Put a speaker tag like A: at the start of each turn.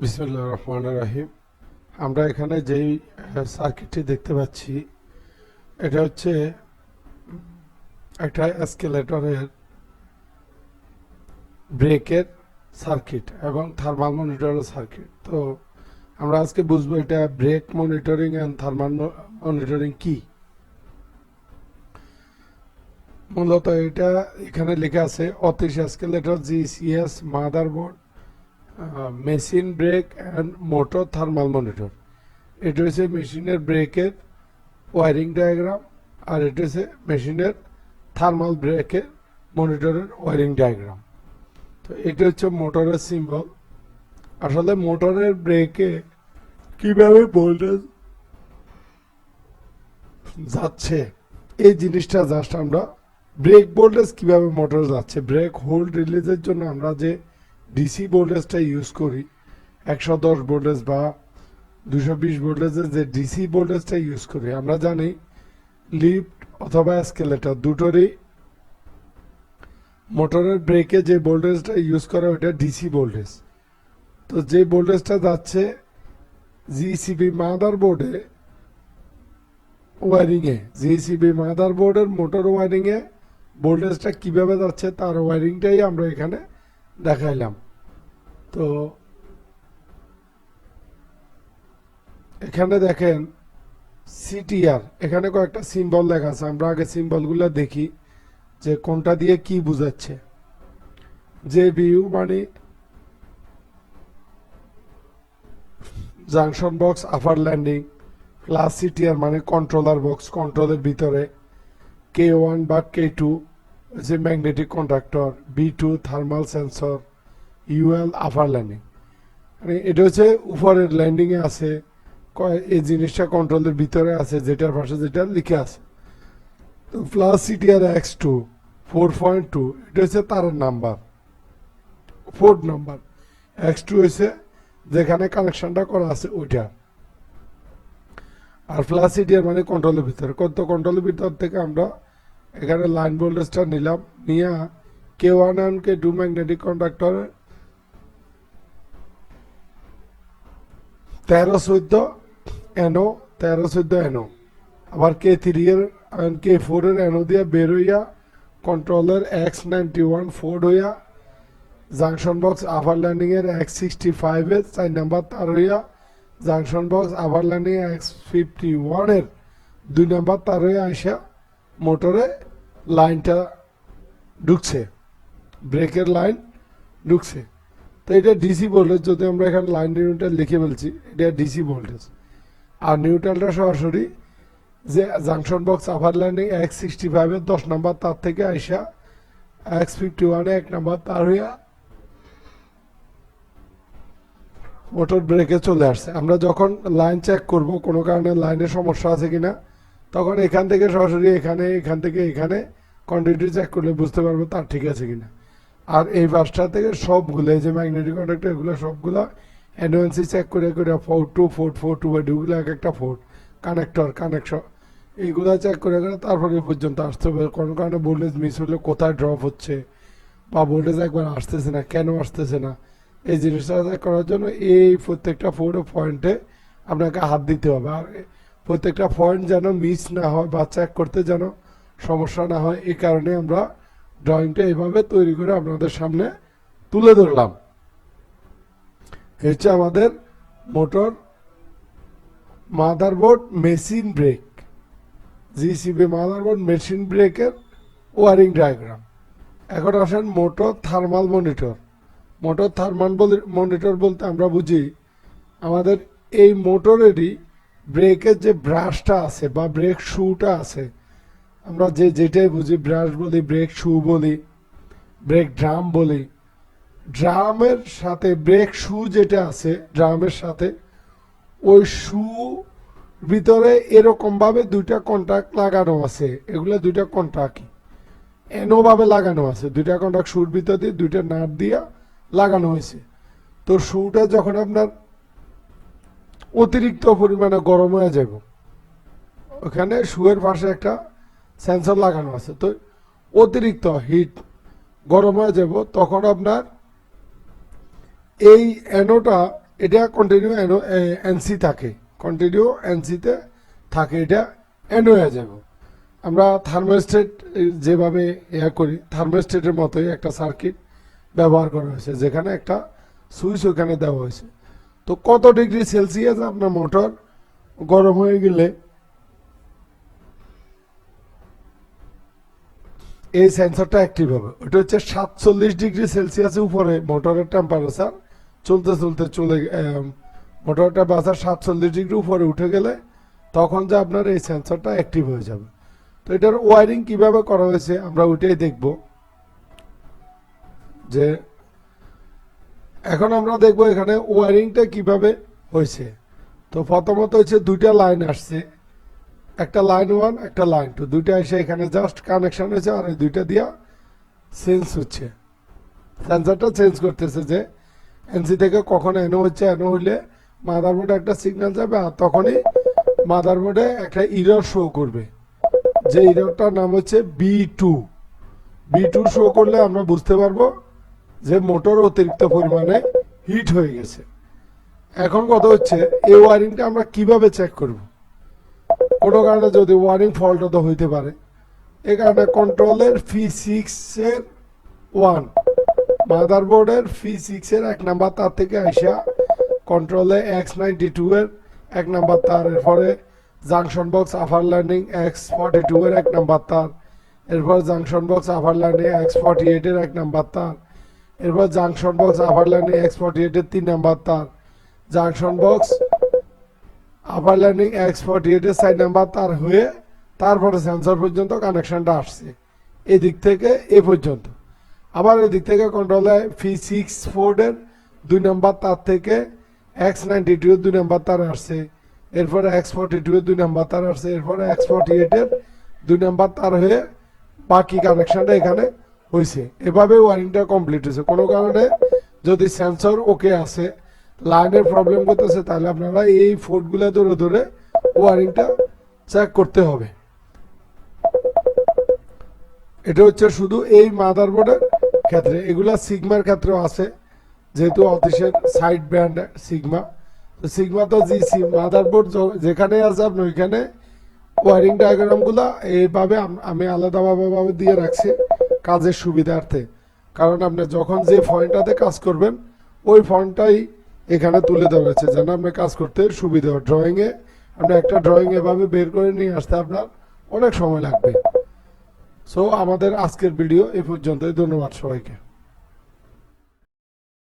A: বিসমুল্লাহ রহমান রাহিম। আমরা এখানে যেই সার্কিটটি দেখতে পাচ্ছি, এটা হচ্ছে একটা এসকেলেটরের ব্রেকের সার্কিট এবং থার্মাল মনিটরের সার্কিট তো আমরা আজকে বুঝব এটা brake monitoring and thermal monitoring কি? মূলত এটা এখানে লেখা আছে, Otis escalator GCS motherboard machine brake and motor thermal monitor এটা হচ্ছে মেশিনের ব্রেকের ওয়ারিং ডায়াগ্রাম আর এটা হচ্ছে মেশিনের থার্মাল ব্রেকের মনিটরের ওয়ারিং ডায়াগ্রাম তো এটা হচ্ছে মোটরের সিম্বল আসলে মোটরের ব্রেকে কীভাবে ভোল্টেজ যাচ্ছে? এই জিনিসটা জাস্ট আমরা ব্রেক ভোল্টেজ কীভাবে মোটর যাচ্ছে? ব্রেক হোল্ড রিলিজের জন্য আমরা যে ডিসি ভোল্টেজটা ইউজ করি, একশো দশ ভোল্টেজ বা দুশো বিশ ভোল্টেজের যে ডিসি ভোল্টেজটা ইউজ করি, আমরা জানি লিফট অথবা স্কেলেটার দুটোরই মোটরের ব্রেকে যে ভোল্টেজটা ইউজ করা ওইটা ডিসি ভোল্টেজ তো যে ভোল্টেজটা যাচ্ছে জিসিবি মাদার বোর্ডে ওয়ারিংয়ে জিসিবি মাদার বোর্ডের মোটর ওয়ারিংয়ে ভোল্টেজটা কীভাবে যাচ্ছে তার ওয়ারিংটাই আমরা এখানে দেখাইলাম। তো এখানে দেখেন সিটিআর এখানে কয়েকটা সিম্বল লেখা আছে। আমরা আগে সিম্বলগুলো দেখি যে কোনটা দিয়ে কি বুঝাচ্ছে। যে বিউ মানে junction box upper landing plus CTR মানে কন্ট্রোলার বক্স কন্ট্রোলের ভিতরে কে ওয়ান বা কে টু যে magnetic conductor B two thermal sensor UL upper landing মানে এটা হচ্ছে উপরের ল্যান্ডিংয়ে আছে এই জিনিসটা কন্ট্রোলের ভিতরে আছে, যেটার পাশে যেটা লিখে আছে। তো plus CTR X two four point two এটা হচ্ছে তার number fourth number X two হচ্ছে যেখানে কানেকশনটা করা আছে ওইটা। আর প্লাস সিটিআর মানে কন্ট্রোলের ভিতরে। কত কন্ট্রোলের ভিতর থেকে আমরা এখানে লাইন ভোল্টেজটা নিলাম, নিয়ে K one and K two magnetic কন্ডাক্টরে তেরো চোদ্দ এনো তেরো চোদ্দ এনো আবার কে থ্রি এর কে ফোর এর এনো দিয়ে বের হইয়া কন্ট্রোলের এক্স নাইনটি ওয়ান ফোর্ড হইয়া জাংশন বক্স আপার ল্যান্ডিং এর এক্স সিক্সটি ফাইভ এর চার নাম্বার তার হইয়া junction box upper landing X fifty ওয়ানের দুই নাম্বার তার হইয়া আসা মোটরে লাইনটা ঢুকছে ব্রেকের লাইন ঢুকছে তো এটা ডিসি ভোল্টেজ যদি আমরা এখানে লাইন নিউট্রাল লিখে ফেলছি, এটা ডিসি ভোল্টেজ আর নিউট্রালটা সরাসরি যে junction box upper landing X sixty ফাইভের দশ নাম্বার তার থেকে আইসা এক্স ফিফটি ওয়ানে এক নাম্বার তার হইয়া মোটর ব্রেকে চলে আসছে। আমরা যখন লাইন চেক করব, কোনো কারণে লাইনে সমস্যা আছে কিনা, তখন এখান থেকে সরাসরি এখানে, এখান থেকে এখানে কোয়ান্টিটি চেক করলে বুঝতে পারব তার ঠিক আছে কিনা। আর এই বাসটা থেকে সবগুলো, এই যে ম্যাগনেটিক কন্ডাক্টর এগুলো সবগুলো এনওএনসি চেক করে করে four two four four two বা দুগুলো এক একটা ফোর কানেক্টর কানেকশন এইগুলো চেক করে করে তারপরে পর্যন্ত আসতে হবে। কোনো কারণে ভোল্টেজ মিস হলে কোথায় ড্রপ হচ্ছে বা ভোল্টেজ একবার আসতেছে না, কেন আসতেছে না? এই জিনিসটা চেক করার জন্য এই প্রত্যেকটা ফোর পয়েন্টে আপনাকে হাত দিতে হবে। আর প্রত্যেকটা পয়েন্ট যেন মিস না হয় বা চেক করতে যেন সমস্যা না হয়, এই কারণে আমরা ড্রয়িংটা এইভাবে তৈরি করে আপনাদের সামনে তুলে ধরলাম। হচ্ছে আমাদের motor motherboard machine brake GCB motherboard machine ব্রেকের ওয়ারিং ডায়াগ্রাম এখন আসেন motor thermal monitor motor thermal monitor বলতে আমরা বুঝি, আমাদের এই মোটরেরই ব্রেকের যে ব্রাশটা আছে বা ব্রেক শুটা আছে আমরা যে যেটাই বুঝি, ব্রাশ বলি, ব্রেক শু বলি, ব্রেক ড্রাম বলি, ড্রামের সাথে, ব্রেক শু যেটা আছে, ড্রামের সাথে, ওই শু ভিতরে এরকম ভাবে দুইটা কন্ট্রাক্ট লাগানো আছে। এগুলো দুইটা কন্ট্যাক্ট এনো ভাবে লাগানো আছে। দুইটা কন্ট্যাক্ট শুর ভিতর দিয়ে, দুইটা নাট দিয়া লাগানো হয়েছে। তো শুটা যখন আপনার অতিরিক্ত পরিমাণে গরম হয়ে যাব, ওখানে শুয়ের পাশে একটা সেন্সর লাগানো আছে। তো অতিরিক্ত হিট গরম হয়ে যাব, তখন আপনার এই অ্যানোটা, এটা কন্টিনিউ অ্যানো এনসি থাকে। কন্টিনিউ এনসিতে থাকে, এটা অ্যানো হয়ে যাব। আমরা থার্মোস্টেট যেভাবে ইয়া করি থার্মোস্টেটের মতোই একটা সার্কিট ব্যবহার করা হয়েছে, যেখানে একটা সুইচ ওখানে দেওয়া হয়েছে। তো কত ডিগ্রি সেলসিয়াস আপনার মোটর গরম হয়ে গেলে এই সেন্সরটা অ্যাক্টিভ হবে। ওটা হচ্ছে সাতচল্লিশ ডিগ্রি সেলসিয়াসের উপরে মোটরের টেম্পারেচার চলতে চলতে চলে আহ, মোটর টেম্পারেচার সাতচল্লিশ ডিগ্রি উপরে উঠে গেলে তখন যে আপনার এই সেন্সরটা অ্যাক্টিভ হয়ে যাবে। তো এটার ওয়ারিং কীভাবে করা হয়েছে আমরা ওইটাই দেখব। যে এখন আমরা দেখব এখানে ওয়ারিংটা কীভাবে হয়েছে। তো প্রথমত হচ্ছে দুইটা লাইন আসছে। একটা লাইন ওয়ান একটা লাইন টু দুইটা এসে এখানে জাস্ট কানেকশন হয়েছে আর এই দুইটা দিয়া চেঞ্জ হচ্ছে। সেন্সারটা চেঞ্জ করতেছে যে এনসি থেকে কখন এনো হচ্ছে এনো হইলে মাদারবোর্ডে একটা সিগন্যাল যাবে আর তখনই মাদারবোর্ডে একটা ইরর শো করবে। যে ইররটার নাম হচ্ছে B two B two show করলে আমরা বুঝতে পারব যে মোটর অতিরিক্ত পরিমাণে হিট হয়ে গেছে। এখন কথা হচ্ছে, এই ওয়ারিংটা আমরা কীভাবে চেক করব? কোনো কারণে যদি ওয়ারিং ফল্ট তো হইতে পারে। এই কারণে কন্ট্রোলের ফি সিক্সের ওয়ান মাদারবোর্ডের ফি সিক্সের এক নাম্বার তার থেকে আইসা কন্ট্রোলে এক্স নাইনটি টু এর এক নাম্বার তার। এরপরে junction box upper landing X forty two এর এক নাম্বার তার। এরপর junction box upper landing X forty এইটের এক নাম্বার তার। এরপর junction box upper landing X forty এইটের তিন নাম্বার তার। Junction box upper landing X forty এইটের সাইড নাম্বার তার হয়ে তারপরে সেন্সর পর্যন্ত কানেকশনটা আসছে। এদিক থেকে এ পর্যন্ত। আবার এদিক থেকে কন্ট্রোলে ফি সিক্স ফোর্ডের দুই নাম্বার তার থেকে এক্স নাইনটি টু দুই নাম্বার তার আসছে। এরপরে এক্স ফর্টি টু দুই নাম্বার তার আসছে। এরপরে এক্স ফর্টি এইটের দুই নাম্বার তার হয়ে বাকি কানেকশনটা এখানে হয়েছে এভাবে ওয়ারিংটা কমপ্লিট হয়েছে কোনো কারণে যদি সেন্সর ওকে আছে লাইনের প্রবলেম করতেছে, তাহলে আপনারা এই ফোর্টগুলো ধরে ধরে ওয়ারিংটা চেক করতে হবে। এটা হচ্ছে শুধু এই মাদারবোর্ডের ক্ষেত্রে, এগুলা সিগমার ক্ষেত্রেও আছে, যেহেতু অতিশের সাইড ব্র্যান্ড সিগমা তো সিগমা তো জি সি মাদারবোর্ড যেখানে আছে আপনি ওইখানে ওয়ারিং ডায়াগ্রামগুলো এইভাবে আমি আলাদাভাবে দিয়ে রাখছি কাজের সুবিধার্থে। কারণ আপনি যখন যে ফয়েন্টটাতে কাজ করবেন, ওই ফন্টটাই এখানে তুলে দেওয়া হয়েছে, যেন আপনার কাজ করতে সুবিধা হয়। ড্রয়িংয়ে আমরা একটা ড্রয়িং এভাবে বের করে নিয়ে আসতে আপনার অনেক সময় লাগবে। সো আমাদের আজকের ভিডিও এ পর্যন্তই। ধন্যবাদ সবাইকে।